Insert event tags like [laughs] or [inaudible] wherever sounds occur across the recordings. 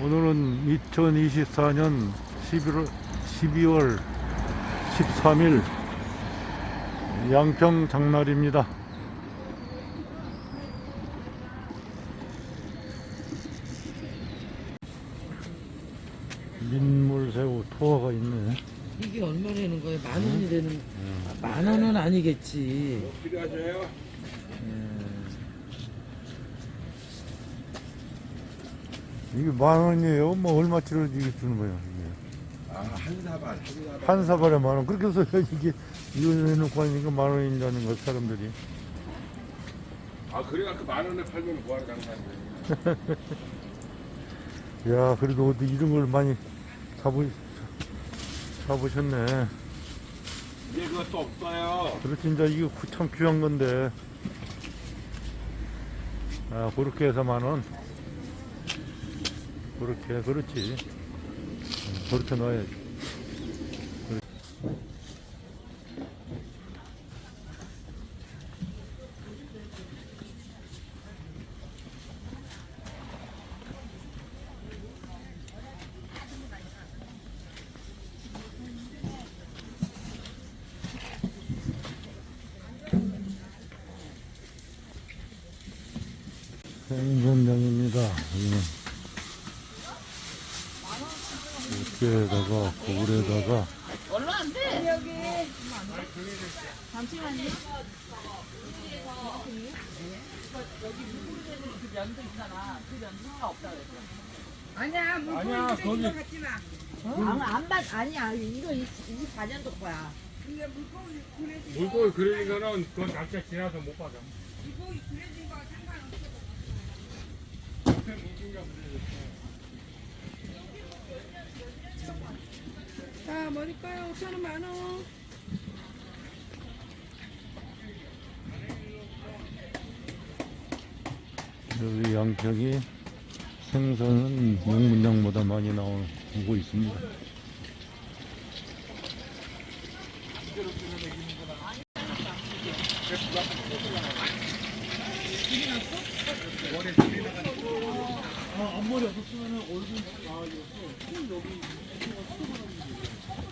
오늘은 2024년 11월, 12월 13일 양평 장날입니다. 민물새우 토화가 있네. 이게 얼마라는 거예요? 만 원이라는 아, 만 원은 아니겠지. 필요하세요? 이게 만 원이에요? 뭐 얼마치를 이게 주는 거예요? 이게. 아, 한 사발, 한 사발. 한 사발에 만 원. 그렇게 해서 [laughs] 이게 이거 해놓고 하니까 만 원인다는 거 사람들이. 아, 그래가 그만 원에 팔면 뭐하러 가는 거야? 야, 그래도 어디 이런 걸 많이 잡으, 잡으셨네. 이제 그것도 없어요. 그렇지, 이제 이거 참 귀한 건데. 아, 그렇게 해서 만 원. 그렇게, 그렇지. 음, 그렇게 넣어야지. 생선장입니다. 어깨에다가 거울에다가 얼른 안 돼. 여기. 잠시만요. 아니야, 물고기 아니야, 거기 갖지 마. 아, 안 받, 아니야. 이거 24년도 거야. 근데 물고기 그래지 물고기 그러는 거는 그 날짜 지나서 못 받아. 물고기 그래진 거 상관없어. 자, 머리카락 5천 원 만 원. 여기 양평이 생선은 명문장보다 많이 나오고 있습니다. 여기서 시장하는 생선가게 왔는데 나 여기 들렀다가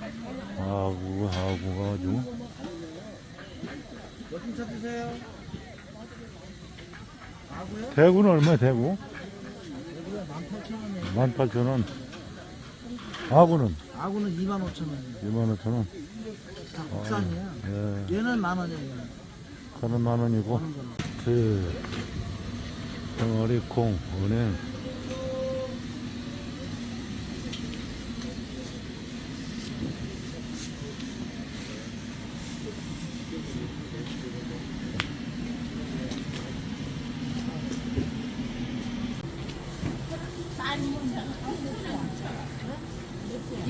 구, 아구가 아주. 대구는 얼마야, 대구? 18,000원. 아구는 아구는 2만 5천 원. 25,000원. 다 국산이야. 예, 얘는 만 원이야. 얘는. 저는 만 원이고. 그, 덩어리 콩, 은행.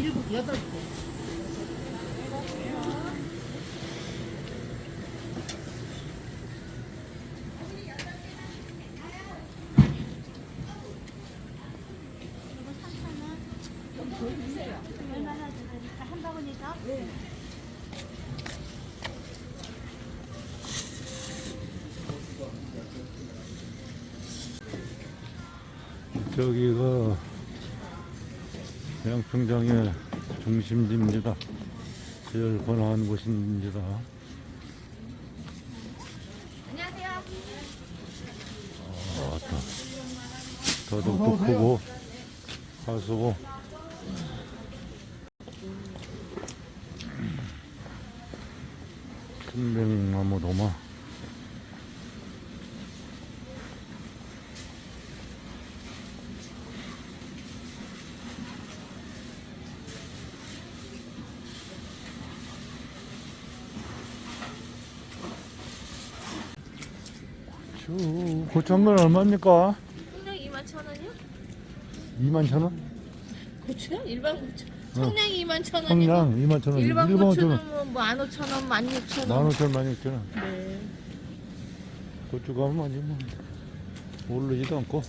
일곱, 여덟 개. 저기가 양평장의 중심지입니다. 제일 번화한 곳입니다. 안녕하세요. 아, 더덕도 크고, 하수고. 순백나무 도마. 고추, 고추 한건 얼마입니까? 통장 2만 천 원이요? 2만 천 원? 고추요? 일반 고추. 청량이 2만 천 원이고 청량 2만 천 원. 일반 1만 5천 고추는 원. 뭐 15,000원, 16,000원. 15,000원, 16,000원. 네. 고추가 얼마지 뭐. 오르지도 않고.